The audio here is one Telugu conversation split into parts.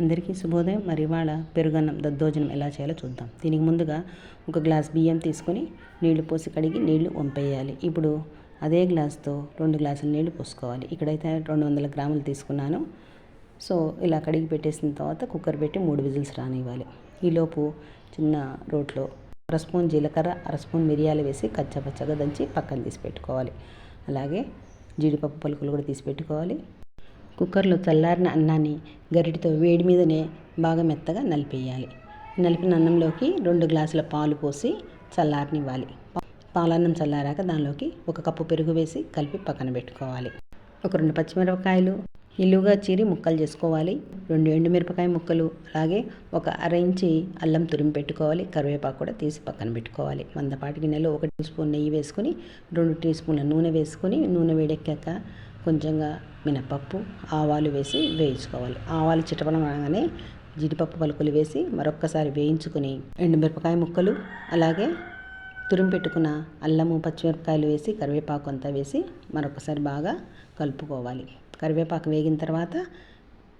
అందరికీ శుభోదయం. మరి ఇవాళ పెరుగన్నం దద్దోజనం ఎలా చేయాలో చూద్దాం. దీనికి ముందుగా ఒక గ్లాస్ బియ్యం తీసుకొని నీళ్ళు పోసి కడిగి నీళ్ళు వంపేయాలి. ఇప్పుడు అదే గ్లాస్తో రెండు గ్లాసుల నీళ్ళు పోసుకోవాలి. ఇక్కడైతే రెండు వందల గ్రాములు తీసుకున్నాను. సో ఇలా కడిగి పెట్టేసిన తర్వాత కుక్కర్ పెట్టి మూడు విజిల్స్ రానివ్వాలి. ఈలోపు చిన్న రోట్లో అర స్పూన్ జీలకర్ర అర స్పూన్ మిరియాలు వేసి కచ్చపచ్చగా దంచి పక్కన తీసి పెట్టుకోవాలి. అలాగే జీడిపప్పు పలుకులు కూడా తీసి పెట్టుకోవాలి. కుక్కర్లో చల్లారిన అన్నాన్ని గరిటతో వేడి మీదనే బాగా మెత్తగా నలిపేయాలి. నలిపిన అన్నంలోకి రెండు గ్లాసుల పాలు పోసి చల్లారనివ్వాలి. పాలన్నం చల్లారాక దానిలోకి ఒక కప్పు పెరుగు వేసి కలిపి పక్కన పెట్టుకోవాలి. ఒక రెండు పచ్చిమిరపకాయలు నిలువుగా చీరి ముక్కలు చేసుకోవాలి. రెండు ఎండుమిరపకాయ ముక్కలు అలాగే ఒక అర ఇంచి అల్లం తురిమి పెట్టుకోవాలి. కరివేపాకు కూడా తీసి పక్కన పెట్టుకోవాలి. మందపాటి గిన్నెలో ఒక టీ స్పూన్ నెయ్యి వేసుకొని రెండు టీ స్పూన్ల నూనె వేసుకొని నూనె వేడెక్కాక కొంచెంగా మినపప్పు ఆవాలు వేసి వేయించుకోవాలి. ఆవాలు చిటపడం అనగానే జీడిపప్పు పలుకులు వేసి మరొక్కసారి వేయించుకొని ఎండుమిరపకాయ ముక్కలు అలాగే తురిమి పెట్టుకున్న అల్లము పచ్చిమిరపకాయలు వేసి కరివేపాకు అంతా వేసి మరొకసారి బాగా కలుపుకోవాలి. కరివేపాకు వేగిన తర్వాత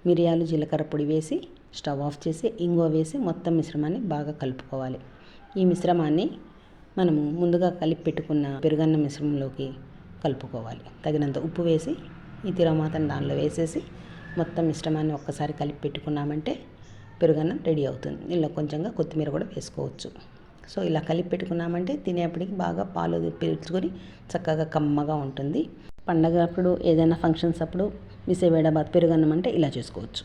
మిరియాలు జీలకర్ర పొడి వేసి స్టవ్ ఆఫ్ చేసి ఇంగువ వేసి మొత్తం మిశ్రమాన్ని బాగా కలుపుకోవాలి. ఈ మిశ్రమాన్ని మనము ముందుగా కలిపి పెట్టుకున్న పెరుగన్న మిశ్రమంలోకి కలుపుకోవాలి. తగినంత ఉప్పు వేసి ఈ తిరమాతను దానిలో వేసేసి మొత్తం మిశ్రమాన్ని ఒక్కసారి కలిపి పెట్టుకున్నామంటే పెరుగన్నం రెడీ అవుతుంది. ఇందులో కొంచెంగా కొత్తిమీర కూడా వేసుకోవచ్చు. సో ఇలా కలిపి పెట్టుకున్నామంటే తినేప్పటికి బాగా పాలు పీల్చుకొని చక్కగా కమ్మగా ఉంటుంది. పండగ అప్పుడు ఏదైనా ఫంక్షన్స్ అప్పుడు విసేవేడాబాద్ పెరుగన్నం అంటే ఇలా చేసుకోవచ్చు.